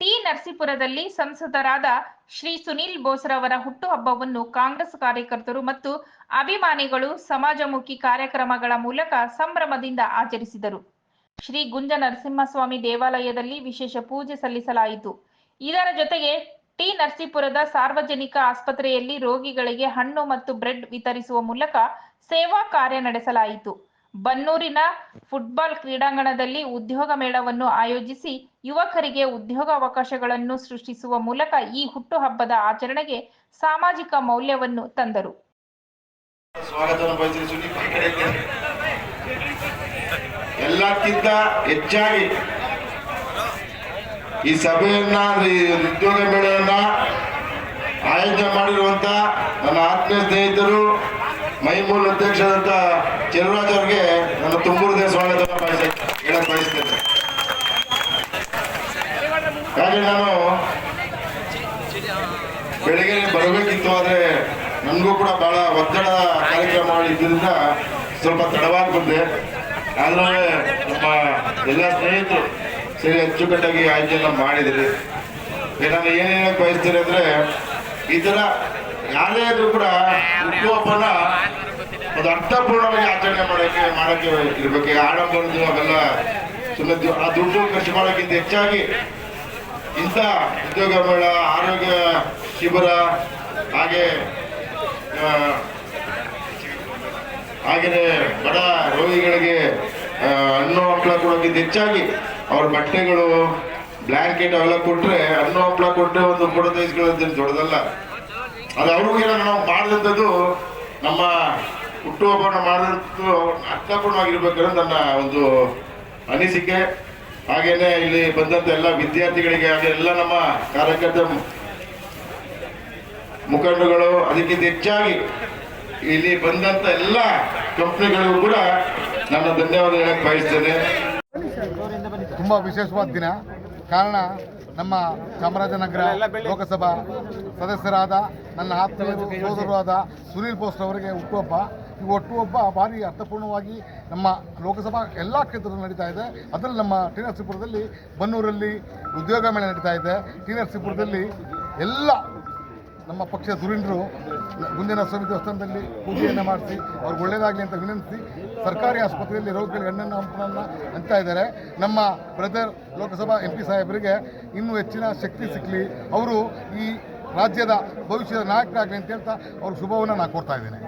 T ನರಸೀಪುರದಲ್ಲಿ ಸಂಸದರಾದ ಶ್ರೀ ಸುನೀಲ್ ಬೋಸ್ರವರ ಹುಟ್ಟುಹಬ್ಬವನ್ನು ಕಾಂಗ್ರೆಸ್ ಕಾರ್ಯಕರ್ತರು ಮತ್ತು ಅಭಿಮಾನಿಗಳು ಸಮಾಜಮುಖಿ ಕಾರ್ಯಕ್ರಮಗಳ ಮೂಲಕ ಸಂಭ್ರಮದಿಂದ ಆಚರಿಸಿದರು. ಶ್ರೀ ಗುಂಜ ನರಸಿಂಹಸ್ವಾಮಿ ದೇವಾಲಯದಲ್ಲಿ ವಿಶೇಷ ಪೂಜೆ ಸಲ್ಲಿಸಲಾಯಿತು. ಇದರ ಜೊತೆಗೆ ಟಿ ನರಸೀಪುರದ ಸಾರ್ವಜನಿಕ ಆಸ್ಪತ್ರೆಯಲ್ಲಿ ರೋಗಿಗಳಿಗೆ ಹಣ್ಣು ಮತ್ತು ಬ್ರೆಡ್ ವಿತರಿಸುವ ಮೂಲಕ ಸೇವಾ ಕಾರ್ಯ ನಡೆಸಲಾಯಿತು. ಬನ್ನೂರಿನ ಫುಟ್ಬಾಲ್ ಕ್ರೀಡಾಂಗಣದಲ್ಲಿ ಉದ್ಯೋಗ ಮೇಳವನ್ನು ಆಯೋಜಿಸಿ ಯುವಕರಿಗೆ ಉದ್ಯೋಗ ಅವಕಾಶಗಳನ್ನು ಸೃಷ್ಟಿಸುವ ಮೂಲಕ ಈ ಹುಟ್ಟುಹಬ್ಬದ ಆಚರಣೆಗೆ ಸಾಮಾಜಿಕ ಮೌಲ್ಯವನ್ನು ತಂದರು. ಎಲ್ಲಕ್ಕಿಂತ ಹೆಚ್ಚಾಗಿ ಈ ಸಭೆಯನ್ನ ಉದ್ಯೋಗ ಮೇಳವನ್ನ ಆಯೋಜನೆ ಮಾಡಿರುವಂತ ನನ್ನ ಆತ್ಮೀಯ ಸ್ನೇಹಿತರು ಮೈಮೂಲ್ ಅಧ್ಯಕ್ಷರಾದಂಥ ಚಿರರಾಜ್ ಅವ್ರಿಗೆ ನನ್ನ ತುಂಬುವುದೇ ಸ್ವಾಗತ ಹೇಳಕ್ ಬಯಸ್ತೇನೆ. ಹಾಗೆ ನಾನು ಬೆಳಿಗ್ಗೆ ಬರಬೇಕಿತ್ತು, ಆದ್ರೆ ನನಗೂ ಕೂಡ ಬಹಳ ಒತ್ತಡ ಕಾರ್ಯಕ್ರಮ ಇದ್ದರಿಂದ ಸ್ವಲ್ಪ ತಡವಾಗಿ ಬಂದೆ. ಆದ್ರೆ ನಮ್ಮ ಎಲ್ಲ ಸ್ನೇಹಿತರು ಸರಿ ಅಚ್ಚುಕಟ್ಟಾಗಿ ಆಯೋಜನೆ ಮಾಡಿದ್ರಿ. ನಾನು ಹೇಳಕ್ ಬಯಸ್ತೀನಿ ಅಂದ್ರೆ ಈ ತರ ಯಾರೇ ಇದ್ರು ಕೂಡ ಹುಟ್ಟುಹಬ್ಬನ ಒಂದು ಅರ್ಥಪೂರ್ಣವಾಗಿ ಆಚರಣೆ ಮಾಡೋಕೆ ಮಾಡೋಕೆ ಇರ್ಬೇಕು. ಆಡಂಬರದ್ದು ಅವೆಲ್ಲ ಸುಮ್ಮನೆ ಆ ದುಡ್ಡು ಖರ್ಚು ಮಾಡೋಕ್ಕಿಂತ ಹೆಚ್ಚಾಗಿ ಇಂಥ ಉದ್ಯೋಗ ಮೇಳ ಆರೋಗ್ಯ ಶಿಬಿರ, ಹಾಗೆ ಹಾಗೆಯೇ ಬಡ ರೋಗಿಗಳಿಗೆ ಹಣ್ಣು ಹಪ್ಪಳ ಕೊಡೋಕ್ಕಿಂತ ಹೆಚ್ಚಾಗಿ ಅವ್ರ ಬಟ್ಟೆಗಳು ಬ್ಲ್ಯಾಂಕೆಟ್ ಅವೆಲ್ಲ ಕೊಟ್ಟರೆ ಹಣ್ಣು ಹಪ್ಪಳ ಕೊಟ್ಟರೆ ಒಂದು ಫೋಟೋ ತೆಗೆಸ್ಕೊಳ್ಳೋದು ದೊಡ್ಡದಲ್ಲ. ಅದು ಅವ್ರಿಗೂ ಏನೋ ನಾವು ಮಾಡಿದಂಥದ್ದು ನಮ್ಮ ಹುಟ್ಟುಹಬ್ಬವನ್ನು ಮಾಡಿದಂಥದ್ದು ಅರ್ಥಪೂರ್ಣವಾಗಿರ್ಬೇಕಂದ್ರೆ ನನ್ನ ಒಂದು ಅನಿಸಿಕೆ. ಹಾಗೇನೆ ಇಲ್ಲಿ ಬಂದಂತ ಎಲ್ಲ ವಿದ್ಯಾರ್ಥಿಗಳಿಗೆ ಹಾಗೆ ಎಲ್ಲ ನಮ್ಮ ಕಾರ್ಯಕರ್ತ ಮುಖಂಡಗಳು ಅದಕ್ಕಿಂತ ಹೆಚ್ಚಾಗಿ ಇಲ್ಲಿ ಬಂದಂತ ಎಲ್ಲ ಕಂಪ್ನಿಗಳಿಗೂ ಕೂಡ ನನ್ನ ಧನ್ಯವಾದ ಹೇಳಕ್ಕೆ ಬಯಸ್ತೇನೆ ತುಂಬ ವಿಶೇಷವಾದ ದಿನ. ಕಾರಣ ನಮ್ಮ ಚಾಮರಾಜನಗರ ಲೋಕಸಭಾ ಸದಸ್ಯರಾದ ನನ್ನ ಆತ್ಮೀಯರು ಸೋದರರಾದ ಸುನೀಲ್ ಬೋಸ್ ಅವರಿಗೆ ಹುಟ್ಟುಹಬ್ಬ. ಈ ಹುಟ್ಟುಹಬ್ಬ ಭಾರಿ ಅರ್ಥಪೂರ್ಣವಾಗಿ ನಮ್ಮ ಲೋಕಸಭಾ ಎಲ್ಲ ಕ್ಷೇತ್ರದಲ್ಲಿ ನಡೀತಾ ಇದೆ. ಅದರಲ್ಲಿ ನಮ್ಮ ಟಿ ನರಸೀಪುರದಲ್ಲಿ ಬನ್ನೂರಲ್ಲಿ ಉದ್ಯೋಗ ಮೇಳ ನಡೀತಾ ಇದೆ. ಟಿ ನರಸೀಪುರದಲ್ಲಿ ಎಲ್ಲ ನಮ್ಮ ಪಕ್ಷದ ಧುರೀಣರು ಗುಂಜನ ಸ್ವಾಮಿ ದೇವಸ್ಥಾನದಲ್ಲಿ ಪೂಜೆಯನ್ನು ಮಾಡಿಸಿ, ಅವ್ರಿಗೆ ಒಳ್ಳೇದಾಗಲಿ ಅಂತ ವಿನಂತಿಸಿ ಸರ್ಕಾರಿ ಆಸ್ಪತ್ರೆಯಲ್ಲಿ ರೋಗಿಗಳಿಗೆ ಹೆಣ್ಣನ್ನು ಹಂಪನನ್ನು ಅಂತ ಇದ್ದಾರೆ. ನಮ್ಮ ಬ್ರದರ್ ಲೋಕಸಭಾ ಎಂ ಪಿ ಸಾಹೇಬರಿಗೆ ಇನ್ನೂ ಹೆಚ್ಚಿನ ಶಕ್ತಿ ಸಿಕ್ಕಲಿ ಅವರು ಈ ರಾಜ್ಯದ ಭವಿಷ್ಯದ ನಾಯಕರಾಗಲಿ ಅಂತ ಹೇಳ್ತಾ ಅವ್ರ ಶುಭವನ್ನು ನಾನು ಕೊಡ್ತಾ ಇದ್ದೇನೆ.